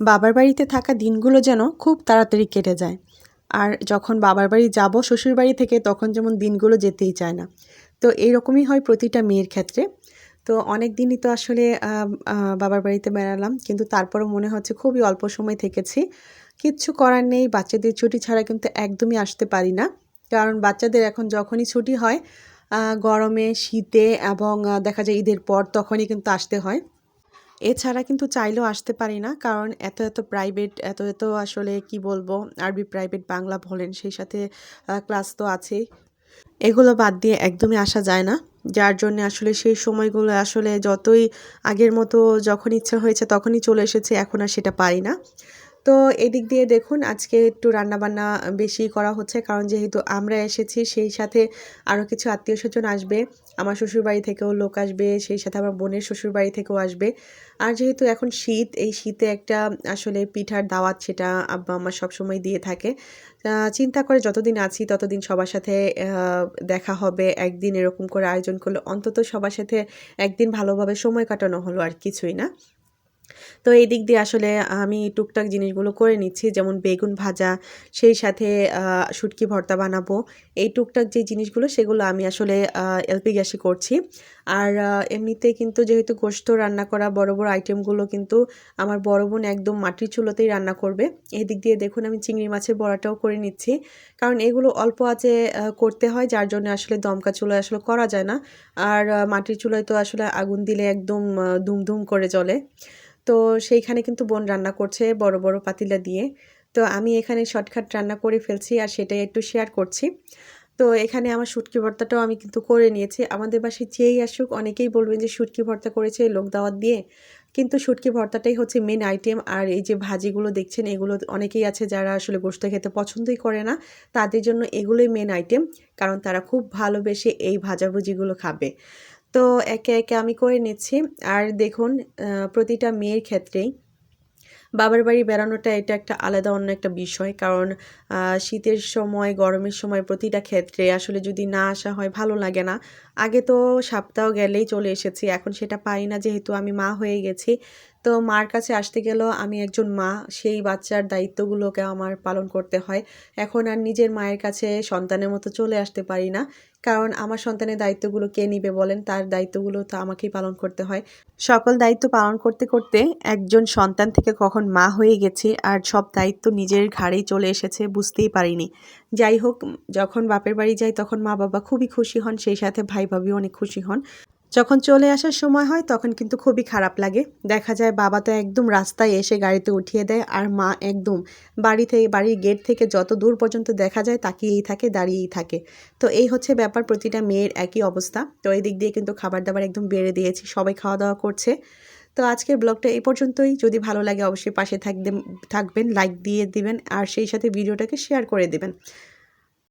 বাবার বাড়িতে থাকা দিনগুলো যেন খুব তাড়াতাড়ি কেটে যায়। আর যখন বাবার বাড়ি যাব শ্বশুর বাড়ি থেকে, তখন যেমন দিনগুলো যেতেই চায় না। তো এইরকমই হয় প্রতিটা মেয়ের ক্ষেত্রে। তো অনেক দিনই তো আসলে বাবার বাড়িতে বেড়ালাম, কিন্তু তারপরও মনে হচ্ছে খুবই অল্প সময় থেকেছি। কিচ্ছু করার নেই, বাচ্চাদের ছুটি ছাড়া কিন্তু একদমই আসতে পারি না। কারণ বাচ্চাদের এখন যখনই ছুটি হয় গরমে, শীতে এবং দেখা যায় ঈদের পর তখনই কিন্তু আসতে হয়। এছাড়া কিন্তু চাইলেও আসতে পারি না। কারণ এত এত প্রাইভেট এত এত আসলে কি বলব, আরবি প্রাইভেট বাংলা বলেন, সেই সাথে ক্লাস তো আছেই। এগুলো বাদ দিয়ে একদমই আসা যায় না। যার জন্য আসলে সেই সময়গুলো আসলে যতই আগের মতো যখন ইচ্ছা হয়েছে তখনই চলে এসেছে, এখন আর সেটা পারি না। তো এদিক দিয়ে দেখুন, আজকে একটু রান্নাবান্না বেশি করা হচ্ছে, কারণ যেহেতু আমরা এসেছি, সেই সাথে আরও কিছু আত্মীয় স্বজন আসবে। আমার শ্বশুরবাড়ি থেকেও লোক আসবে, সেই সাথে আমার বোনের শ্বশুরবাড়ি থেকেও আসবে। আর যেহেতু এখন শীত, এই শীতে একটা আসলে পিঠার দাওয়াত সেটা আব্বা আমার সবসময় দিয়ে থাকে। চিন্তা করে যতদিন আছি, ততদিন সবার সাথে দেখা হবে, একদিন এরকম করে আয়োজন করলে অন্তত সবার সাথে একদিন ভালোভাবে সময় কাটানো হলো আর কিছুই না। তো এই দিক দিয়ে আসলে আমি টুকটাক জিনিসগুলো করে নিচ্ছি যেমন বেগুন ভাজা সেই সাথে শুটকি ভর্তা বানাবো। এই টুকটাক যে জিনিসগুলো সেগুলো আমি আসলে এলপি গ্যাসে করছি। আর এমনিতে কিন্তু যেহেতু গোস্ত রান্না করা বড় বড় আইটেমগুলো কিন্তু আমার বড় বোন একদম মাটির চুলোতেই রান্না করবে। এই দিক দিয়ে দেখুন আমি চিংড়ি মাছের বড়াটাও করে নিচ্ছি। কারণ এগুলো অল্প আহ, করতে হয় যার জন্য আসলে দমকা চুলোয় আসলে করা যায় না। আর মাটির চুলোয় তো আসলে আগুন দিলে একদম দুমদুম করে জ্বলে। তো সেইখানে কিন্তু বোন রান্না করছে বড় বড় পাতিলা দিয়ে। তো আমি এখানে শর্টকাট রান্না করে ফেলছি আর সেটাই একটু শেয়ার করছি। তো এখানে আমার শুটকি ভর্তাটাও আমি কিন্তু করে নিয়েছি। আমাদের বাসায় যেই আসুক অনেকেই বলবেন যে শুটকি ভর্তা করেছে লোক দাওয়াত দিয়ে। কিন্তু শুটকি ভর্তাটাই হচ্ছে মেন আইটেম আর এই যে ভাজিগুলো দেখছেন এগুলো অনেকেই আছে যারা আসলে গোস্ত খেতে পছন্দই করে না। তাদের জন্য এগুলোই মেন আইটেম কারণ তারা খুব ভালোবেসে এই ভাজাভুজিগুলো খাবে। তো একে একে আমি করে নিচ্ছি। আর দেখুন প্রতিটা মেয়ের ক্ষেত্রেই বাবার বাড়ি বেড়ানোটা এটা একটা আলাদা, অন্য একটা বিষয়। কারণ শীতের সময়, গরমের সময় প্রতিটা ক্ষেত্রে আসলে যদি না আসা হয়, ভালো লাগে না। আগে তো সপ্তাহ গেলেই চলে এসেছি, এখন সেটা পাই না। যেহেতু আমি মা হয়ে গেছি তো মার কাছে আসতে গেলেও আমি একজন মা, সেই বাচ্চার দায়িত্বগুলোকে আমার পালন করতে হয়। এখন আর নিজের মায়ের কাছে সন্তানের মতো চলে আসতে পারি না। কারণ আমার সন্তানের দায়িত্বগুলো কে নিবে বলেন? তার দায়িত্বগুলো তো আমাকেই পালন করতে হয়। সকল দায়িত্ব পালন করতে করতে একজন সন্তান থেকে কখন মা হয়ে গেছি আর সব দায়িত্ব নিজের ঘাড়েই চলে এসেছে বুঝতেই পারিনি। যাই হোক, যখন বাপের বাড়ি যাই তখন মা বাবা খুবই খুশি হন, সেই সাথে ভাই ভাবিও অনেক খুশি হন। যখন চলে আসার সময় হয়, তখন কিন্তু খুবই খারাপ লাগে। দেখা যায় বাবা তো একদম রাস্তায় এসে গাড়িতে উঠিয়ে দেয় আর মা একদম বাড়ি থেকে বাড়ির গেট থেকে যত দূর পর্যন্ত দেখা যায় তাকিয়েই থাকে, দাঁড়িয়েই থাকে। তো এই হচ্ছে ব্যাপার, প্রতিটা মেয়ের একই অবস্থা। তো এই দিক দিয়ে কিন্তু খাবার দাবার একদম বেড়ে দিয়েছি, সবাই খাওয়া দাওয়া করছে। তো আজকের ব্লগটা এই পর্যন্তই। যদি ভালো লাগে অবশ্যই পাশে থাকবেন থাকবেন লাইক দিয়ে দিবেন, আর সেই সাথে ভিডিওটাকে শেয়ার করে দিবেন।